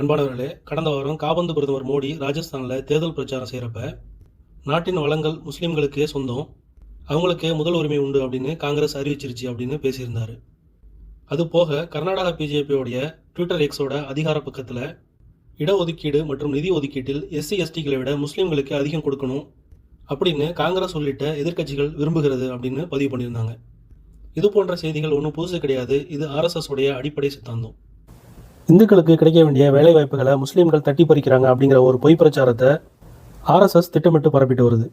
அன்பானவர்களே கடந்த வாரம் காபந்து பிரதமர் மோடி ராஜஸ்தானில் தேர்தல் பிரச்சாரம் செய்கிறப்ப நாட்டின் வளங்கள் முஸ்லீம்களுக்கே சொந்தம் அவங்களுக்கே முதல் உரிமை உண்டு அப்படின்னு காங்கிரஸ் அறிவிச்சிருச்சு அப்படின்னு பேசியிருந்தார். அது போக கர்நாடகா பிஜேபியோடைய ட்விட்டர் எக்ஸோட அதிகார பக்கத்தில் இடஒதுக்கீடு மற்றும் நிதி ஒதுக்கீட்டில் எஸ்சி எஸ்டிகளை விட முஸ்லீம்களுக்கு அதிகம் கொடுக்கணும் அப்படின்னு காங்கிரஸ் உள்ளிட்ட எதிர்க்கட்சிகள் விரும்புகிறது அப்படின்னு பதிவு பண்ணியிருந்தாங்க. இது போன்ற செய்திகள் ஒன்றும் புதுசு கிடையாது. இது ஆர்எஸ்எஸ் உடைய அடிப்படை சித்தாந்தம். இந்துக்களுக்கு கிடைக்க வேண்டிய வேலை வாய்ப்புகளை முஸ்லீம்கள் தட்டி பறிக்கிறாங்க அப்படிங்கிற ஒரு பொய் பிரச்சாரத்தை ஆர்எஸ்எஸ் திட்டமிட்டு பரப்பிட்டு வருது.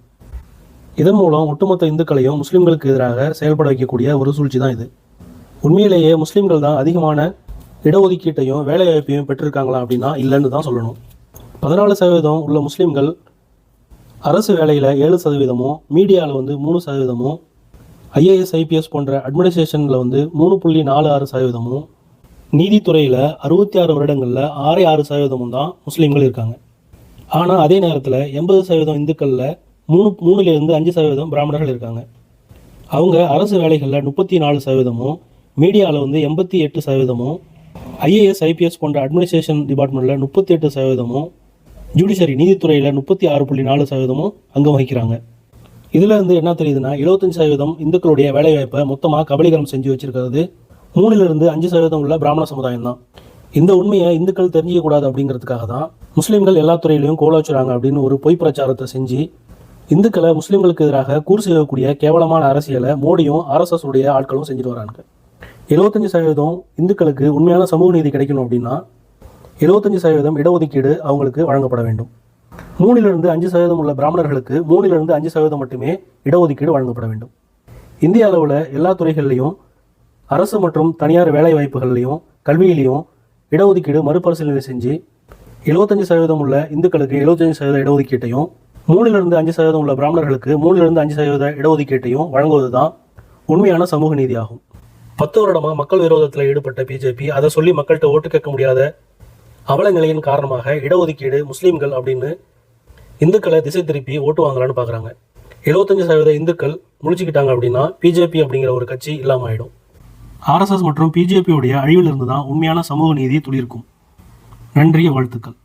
இதன் மூலம் ஒட்டுமொத்த இந்துக்களையும் முஸ்லீம்களுக்கு எதிராக செயல்பட வைக்கக்கூடிய ஒரு சூழ்ச்சி தான் இது. உண்மையிலேயே முஸ்லீம்கள் தான் அதிகமான இடஒதுக்கீட்டையும் வேலைவாய்ப்பையும் பெற்றிருக்காங்களா அப்படின்னா இல்லைன்னு தான் சொல்லணும். பதினாலு சதவீதம் உள்ள முஸ்லீம்கள் அரசு வேலையில் ஏழு சதவீதமும் மீடியாவில் வந்து மூணு சதவீதமும் ஐஏஎஸ் ஐபிஎஸ் போன்ற அட்மினிஸ்ட்ரேஷனில் வந்து மூணு புள்ளி நாலு ஆறு சதவீதமும் நீதித்துறையில் அறுபத்தி ஆறு வருடங்களில் ஆறே ஆறு சதவீதமும் தான் முஸ்லீம்கள் இருக்காங்க. ஆனால் அதே நேரத்தில் எண்பது சதவீதம் இந்துக்களில் மூணு மூணுலேருந்து அஞ்சு சதவீதம் பிராமணர்கள் இருக்காங்க. அவங்க அரசு வேலைகளில் முப்பத்தி நாலு சதவீதமும் மீடியாவில் வந்து எண்பத்தி எட்டு சதவீதமும் ஐஏஎஸ் ஐபிஎஸ் போன்ற அட்மினிஸ்ட்ரேஷன் டிபார்ட்மெண்ட்டில் முப்பத்தி எட்டு சதவீதமும் ஜுடிஷரி நீதித்துறையில் முப்பத்தி ஆறு புள்ளி நாலு சதவீதமும் அங்கம் வகிக்கிறாங்க. இதில் இருந்து என்ன தெரியுதுன்னா 75% சதவீதம் இந்துக்களுடைய வேலைவாய்ப்பை மொத்தமாக கபலீகரம் செஞ்சு வச்சிருக்கிறது மூணிலிருந்து அஞ்சு சதவீதம் உள்ள பிராமண சமுதாயம் தான் இந்த உண்மையை இந்துக்கள் தெரிஞ்சிக்க கூடாது அப்படிங்கிறதுக்காக தான் முஸ்லீம்கள் எல்லா துறையிலையும் கோல வச்சுறாங்க அப்படின்னு ஒரு பொய் பிரச்சாரத்தை செஞ்சு இந்துக்களை முஸ்லீம்களுக்கு எதிராக கூறு செய்யக்கூடிய கேவலமான அரசியலை மோடியும் ஆர்எஸ்எஸ் உடைய ஆட்களும் செஞ்சுட்டு வராங்க. 75% சதவீதம் இந்துக்களுக்கு உண்மையான சமூக நீதி கிடைக்கணும் அப்படின்னா 75% சதவீதம் இடஒதுக்கீடு அவங்களுக்கு வழங்கப்பட வேண்டும். மூணிலிருந்து அஞ்சு சதவீதம் உள்ள பிராமணர்களுக்கு மூணிலிருந்து அஞ்சு சதவீதம் மட்டுமே இடஒதுக்கீடு வழங்கப்பட வேண்டும். இந்திய அளவில் எல்லா துறைகளிலையும் அரசு மற்றும் தனியார் வேலை வாய்ப்புகள்லையும் கல்வியிலையும் இடஒதுக்கீடு மறுபரிசீலனை செஞ்சு 75% சதவீதம் உள்ள இந்துக்களுக்கு 75% சதவீத இடஒதுக்கீட்டையும் மூணிலிருந்து அஞ்சு சதவீதம் உள்ள பிராமணர்களுக்கு மூணிலிருந்து அஞ்சு சதவீத இடஒதுக்கீட்டையும் வழங்குவது தான் உண்மையான சமூக நீதியாகும். பத்து வருடமாக மக்கள் விரோதத்தில் ஈடுபட்ட பிஜேபி அதை சொல்லி மக்கள்கிட்ட ஓட்டு கேட்க முடியாத அவல நிலையின் காரணமாக இடஒதுக்கீடு முஸ்லீம்கள் அப்படின்னு இந்துக்களை திசை திருப்பி ஓட்டு வாங்கலான்னு பார்க்குறாங்க 75% சதவீத இந்துக்கள் முழிச்சுக்கிட்டாங்க அப்படின்னா பிஜேபி அப்படிங்கிற ஒரு கட்சி இல்லாமல் ஆயிடும். ஆர்எஸ்எஸ் மற்றும் பிஜேபியுடைய அழிவிலிருந்து தான் உண்மையான சமூக நீதி துளிர்க்கும். நன்றிய வாழ்த்துக்கள்.